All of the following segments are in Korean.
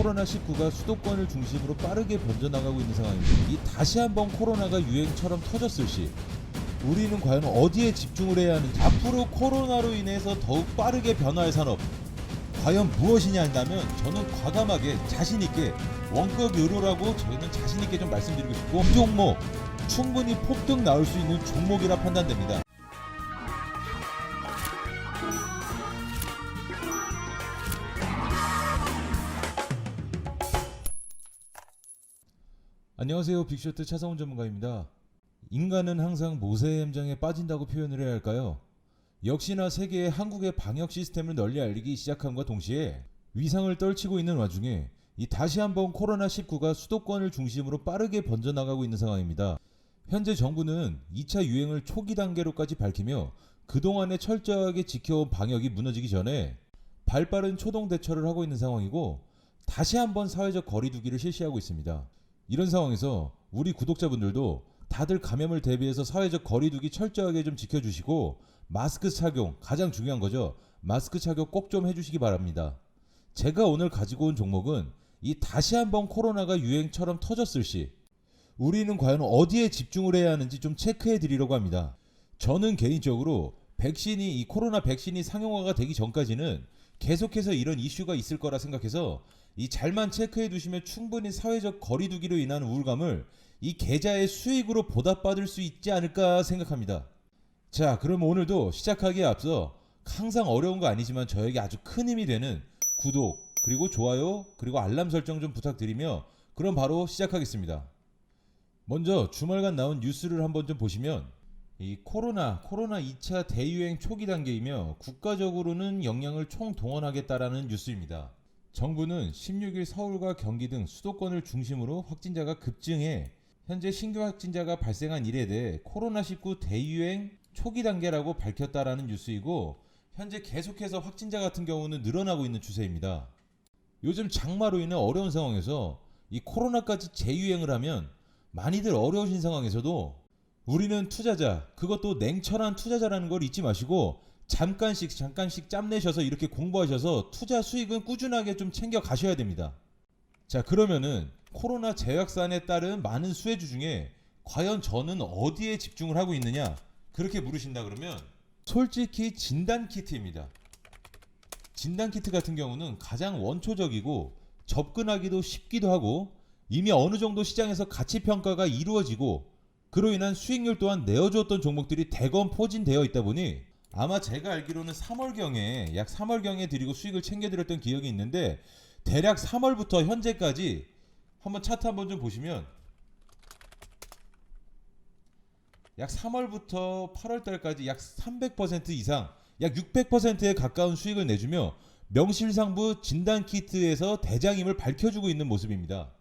코로나19가 수도권을 중심으로 빠르게 번져나가고 있는 상황입니다. 이 다시 한번 코로나가 유행처럼 터졌을 시 우리는 과연 어디에 집중을 해야 하는지 앞으로 코로나로 인해서 더욱 빠르게 변화할 산업 과연 무엇이냐 한다면 저는 과감하게 자신 있게 원격 의료라고 저희는 자신 있게 좀 말씀드리고 싶고 이 종목 충분히 폭등 나올 수 있는 종목이라 판단됩니다. 안녕하세요. 빅쇼트 차성훈 전문가입니다. 인간은 항상 모세의 함정에 빠진다고 표현을 해야 할까요? 역시나 세계의 한국의 방역 시스템을 널리 알리기 시작함과 동시에 위상을 떨치고 있는 와중에 이 다시 한번 코로나19가 수도권을 중심으로 빠르게 번져나가고 있는 상황입니다. 현재 정부는 2차 유행을 초기 단계로까지 밝히며 그동안에 철저하게 지켜온 방역이 무너지기 전에 발빠른 초동 대처를 하고 있는 상황이고 다시 한번 사회적 거리두기를 실시하고 있습니다. 이런 상황에서 우리 구독자분들도 다들 감염을 대비해서 사회적 거리두기 철저하게 좀 지켜주시고 마스크 착용 가장 중요한 거죠. 마스크 착용 꼭 좀 해주시기 바랍니다. 제가 오늘 가지고 온 종목은 이 다시 한번 코로나가 유행처럼 터졌을 시 우리는 과연 어디에 집중을 해야 하는지 좀 체크해 드리려고 합니다. 저는 개인적으로 백신이 이 코로나 백신이 상용화가 되기 전까지는 계속해서 이런 이슈가 있을 거라 생각해서 이 잘만 체크해 두시면 충분히 사회적 거리두기로 인한 우울감을 이 계좌의 수익으로 보답받을 수 있지 않을까 생각합니다. 자, 그럼 오늘도 시작하기에 앞서 항상 어려운 거 아니지만 저에게 아주 큰 힘이 되는 구독, 그리고 좋아요, 그리고 알람 설정 좀 부탁드리며 그럼 바로 시작하겠습니다. 먼저 주말간 나온 뉴스를 한번 좀 보시면 이 코로나 코로나 2차 대유행 초기 단계이며 국가적으로는 역량을 총동원하겠다라는 뉴스입니다. 정부는 16일 서울과 경기 등 수도권을 중심으로 확진자가 급증해 현재 신규 확진자가 발생한 일에 대해 코로나19 대유행 초기 단계라고 밝혔다라는 뉴스이고 현재 계속해서 확진자 같은 경우는 늘어나고 있는 추세입니다. 요즘 장마로 인해 어려운 상황에서 이 코로나까지 재유행을 하면 많이들 어려우신 상황에서도 우리는 투자자, 그것도 냉철한 투자자라는 걸 잊지 마시고 잠깐씩 잠깐씩 짬내셔서 이렇게 공부하셔서 투자 수익은 꾸준하게 좀 챙겨 가셔야 됩니다. 자, 그러면은 코로나 재확산에 따른 많은 수혜주 중에 과연 저는 어디에 집중을 하고 있느냐? 그렇게 물으신다 그러면 솔직히 진단 키트입니다. 진단 키트 같은 경우는 가장 원초적이고 접근하기도 쉽기도 하고 이미 어느 정도 시장에서 가치 평가가 이루어지고 그로 인한 수익률 또한 내어주었던 종목들이 대검 포진되어 있다 보니 아마 제가 알기로는 3월경에 약 3월경에 드리고 수익을 챙겨드렸던 기억이 있는데 대략 3월부터 현재까지 한번 차트 한번 좀 보시면 약 3월부터 8월달까지 약 300% 이상 약 600%에 가까운 수익을 내주며 명실상부 진단 키트에서 대장임을 밝혀주고 있는 모습입니다.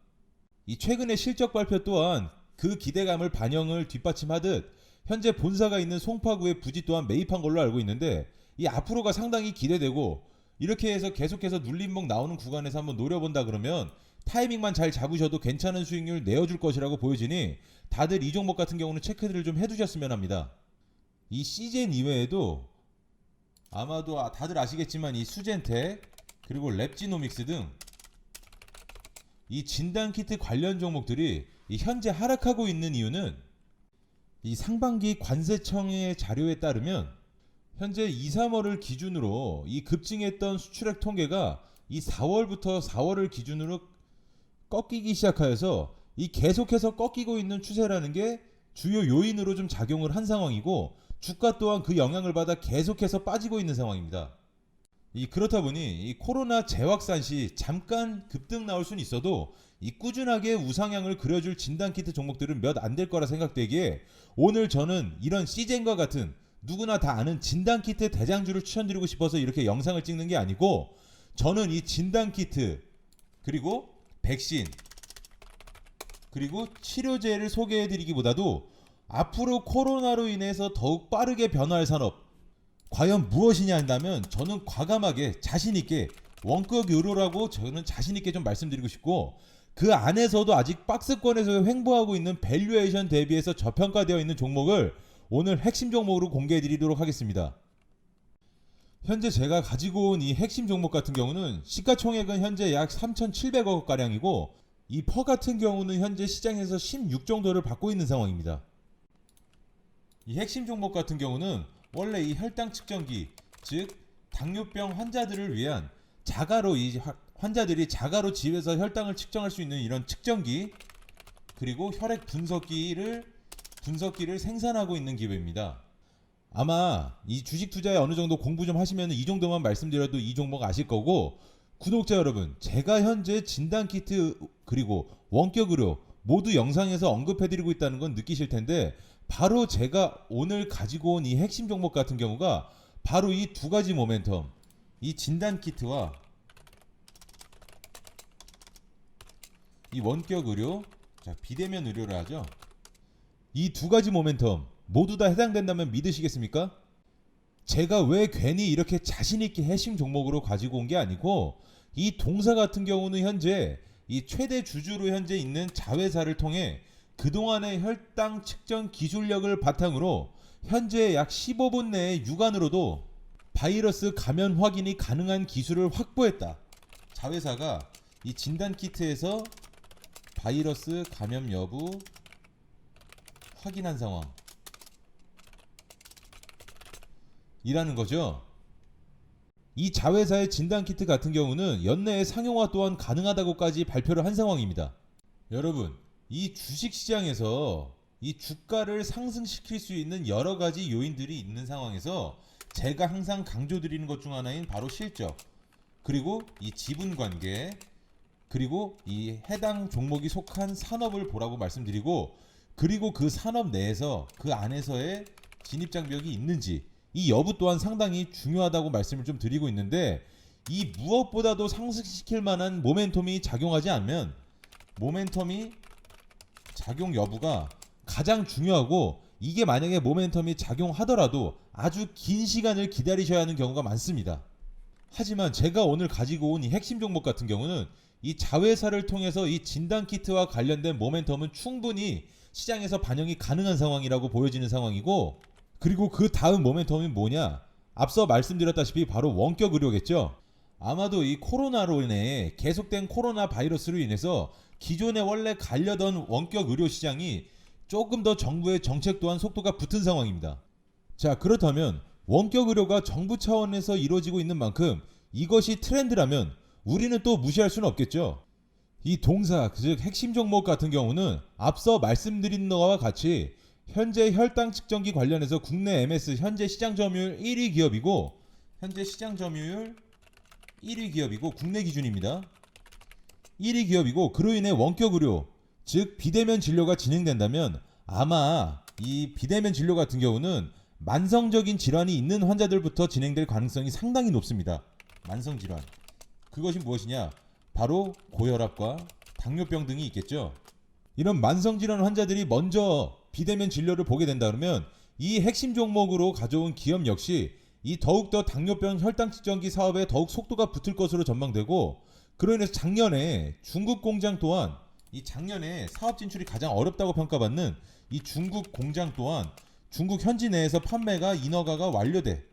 이 최근의 실적 발표 또한 그 기대감을 반영을 뒷받침하듯 현재 본사가 있는 송파구의 부지 또한 매입한 걸로 알고 있는데 이 앞으로가 상당히 기대되고 이렇게 해서 계속해서 눌림목 나오는 구간에서 한번 노려본다 그러면 타이밍만 잘 잡으셔도 괜찮은 수익률 내어줄 것이라고 보여지니 다들 이 종목 같은 경우는 체크들을 좀 해두셨으면 합니다. 이 시젠 이외에도 아마도 아- 다들 아시겠지만 이 수젠텍 그리고 랩지노믹스 등 이 진단 키트 관련 종목들이 이 현재 하락하고 있는 이유는 이 상반기 관세청의 자료에 따르면 현재 2, 3월을 기준으로 이 급증했던 수출액 통계가 이 4월부터 4월을 기준으로 꺾이기 시작하여서 이 계속해서 꺾이고 있는 추세라는 게 주요 요인으로 좀 작용을 한 상황이고 주가 또한 그 영향을 받아 계속해서 빠지고 있는 상황입니다. 이 그렇다 보니 이 코로나 재확산 시 잠깐 급등 나올 수는 있어도 이 꾸준하게 우상향을 그려줄 진단 키트 종목들은 몇 안 될 거라 생각되기에 오늘 저는 이런 시젠과 같은 누구나 다 아는 진단 키트 대장주를 추천드리고 싶어서 이렇게 영상을 찍는 게 아니고 저는 이 진단 키트 그리고 백신 그리고 치료제를 소개해드리기보다도 앞으로 코로나로 인해서 더욱 빠르게 변화할 산업 과연 무엇이냐 한다면 저는 과감하게 자신 있게 원격 의료라고 저는 자신 있게 좀 말씀드리고 싶고 그 안에서도 아직 박스권에서 횡보하고 있는 밸류에이션 대비해서 저평가되어 있는 종목을 오늘 핵심 종목으로 공개해 드리도록 하겠습니다. 현재 제가 가지고 온 이 핵심 종목 같은 경우는 시가총액은 현재 약 3,700억 가량이고 이 퍼 같은 경우는 현재 시장에서 16 정도를 받고 있는 상황입니다. 이 핵심 종목 같은 경우는 원래 이 혈당 측정기, 즉 당뇨병 환자들을 위한 자가로 이 화- 환자들이 자가로 집에서 혈당을 측정할 수 있는 이런 측정기 그리고 혈액 분석기를 분석기를 생산하고 있는 기업입니다. 아마 이 주식 투자에 어느 정도 공부 좀 하시면 이 정도만 말씀드려도 이 종목 아실 거고 구독자 여러분 제가 현재 진단 키트 그리고 원격 의료 모두 영상에서 언급해드리고 있다는 건 느끼실 텐데 바로 제가 오늘 가지고 온 이 핵심 종목 같은 경우가 바로 이 두 가지 모멘텀 이 진단 키트와 이 원격 의료 자 비대면 의료를 하죠 이 두 가지 모멘텀 모두 다 해당된다면 믿으시겠습니까? 제가 왜 괜히 이렇게 자신 있게 핵심 종목으로 가지고 온 게 아니고 이 동사 같은 경우는 현재 이 최대 주주로 현재 있는 자회사를 통해 그동안의 혈당 측정 기술력을 바탕으로 현재 약 15분 내에 육안으로도 바이러스 감염 확인이 가능한 기술을 확보했다. 자회사가 이 진단 키트에서 바이러스 감염 여부 확인한 상황 이라는 거죠. 이 자회사의 진단 키트 같은 경우는 연내에 상용화 또한 가능하다고까지 발표를 한 상황입니다. 여러분, 이 주식 시장에서 이 주가를 상승시킬 수 있는 여러 가지 요인들이 있는 상황에서 제가 항상 강조드리는 것 중 하나인 바로 실적, 그리고 이 지분 관계, 그리고 이 해당 종목이 속한 산업을 보라고 말씀드리고 그리고 그 산업 내에서 그 안에서의 진입 장벽이 있는지 이 여부 또한 상당히 중요하다고 말씀을 좀 드리고 있는데 이 무엇보다도 상승시킬 만한 모멘텀이 작용하지 않으면 모멘텀이 작용 여부가 가장 중요하고 이게 만약에 모멘텀이 작용하더라도 아주 긴 시간을 기다리셔야 하는 경우가 많습니다. 하지만 제가 오늘 가지고 온 이 핵심 종목 같은 경우는 이 자회사를 통해서 이 진단 키트와 관련된 모멘텀은 충분히 시장에서 반영이 가능한 상황이라고 보여지는 상황이고 그리고 그 다음 모멘텀이 뭐냐? 앞서 말씀드렸다시피 바로 원격 의료겠죠. 아마도 이 코로나로 인해 계속된 코로나 바이러스로 인해서 기존에 원래 갈려던 원격 의료 시장이 조금 더 정부의 정책 또한 속도가 붙은 상황입니다. 자, 그렇다면 원격 의료가 정부 차원에서 이루어지고 있는 만큼 이것이 트렌드라면 우리는 또 무시할 수는 없겠죠. 이 동사, 즉 핵심 종목 같은 경우는 앞서 말씀드린 것과 같이 현재 혈당 측정기 관련해서 국내 MS 현재 시장 점유율 1위 기업이고 현재 시장 점유율 1위 기업이고 국내 기준입니다. 1위 기업이고 그로 인해 원격 의료 즉 비대면 진료가 진행된다면 아마 이 비대면 진료 같은 경우는 만성적인 질환이 있는 환자들부터 진행될 가능성이 상당히 높습니다. 만성 질환. 그것이 무엇이냐? 바로 고혈압과 당뇨병 등이 있겠죠. 이런 만성 질환 환자들이 먼저 비대면 진료를 보게 된다 그러면 이 핵심 종목으로 가져온 기업 역시 이 더욱더 당뇨병 혈당 측정기 사업에 더욱 속도가 붙을 것으로 전망되고 그로 인해서 작년에 중국 공장 또한 이 작년에 사업 진출이 가장 어렵다고 평가받는 이 중국 공장 또한 중국 현지 내에서 판매가 인허가가 완료돼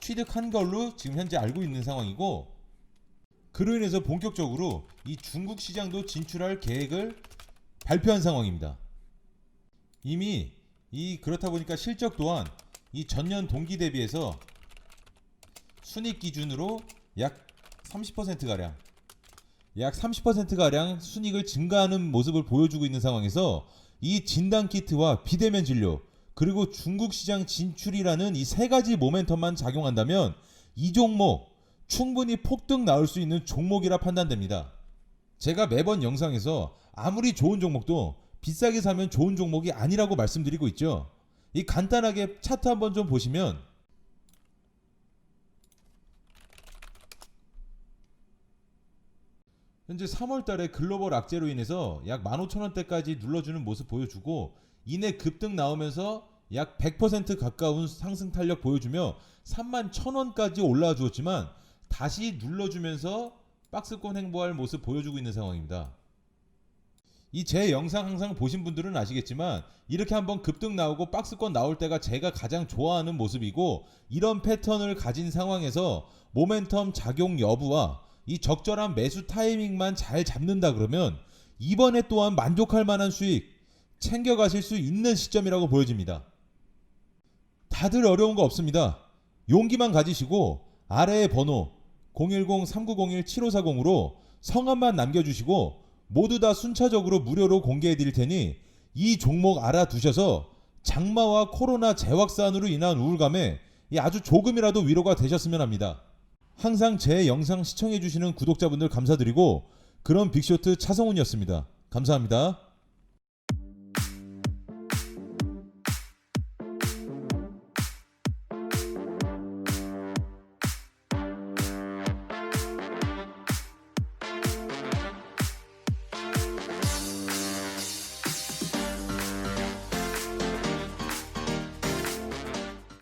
취득한 걸로 지금 현재 알고 있는 상황이고 그로 인해서 본격적으로 이 중국 시장도 진출할 계획을 발표한 상황입니다. 이미 이 그렇다 보니까 실적 또한 이 전년 동기 대비해서 순익 기준으로 약 30% 가량 약 30% 가량 순익을 증가하는 모습을 보여주고 있는 상황에서 이 진단 키트와 비대면 진료 그리고 중국 시장 진출이라는 이 세 가지 모멘텀만 작용한다면 이 종목 충분히 폭등 나올 수 있는 종목이라 판단됩니다. 제가 매번 영상에서 아무리 좋은 종목도 비싸게 사면 좋은 종목이 아니라고 말씀드리고 있죠. 이 간단하게 차트 한번 좀 보시면 현재 3월 달에 글로벌 악재로 인해서 약 15,000원대까지 눌러주는 모습 보여주고 이내 급등 나오면서 약 100% 가까운 상승 탄력 보여주며 31,000원까지 올라와 주었지만 다시 눌러주면서 박스권 행보할 모습 보여주고 있는 상황입니다. 이 제 영상 항상 보신 분들은 아시겠지만 이렇게 한번 급등 나오고 박스권 나올 때가 제가 가장 좋아하는 모습이고 이런 패턴을 가진 상황에서 모멘텀 작용 여부와 이 적절한 매수 타이밍만 잘 잡는다 그러면 이번에 또한 만족할 만한 수익 챙겨 가실 수 있는 시점이라고 보여집니다. 다들 어려운 거 없습니다. 용기만 가지시고 아래의 번호 010-3901-7540으로 성함만 남겨주시고 모두 다 순차적으로 무료로 공개해 드릴 테니 이 종목 알아두셔서 장마와 코로나 재확산으로 인한 우울감에 이 아주 조금이라도 위로가 되셨으면 합니다. 항상 제 영상 시청해 주시는 구독자분들 감사드리고 그런 빅쇼트 차성훈이었습니다. 감사합니다.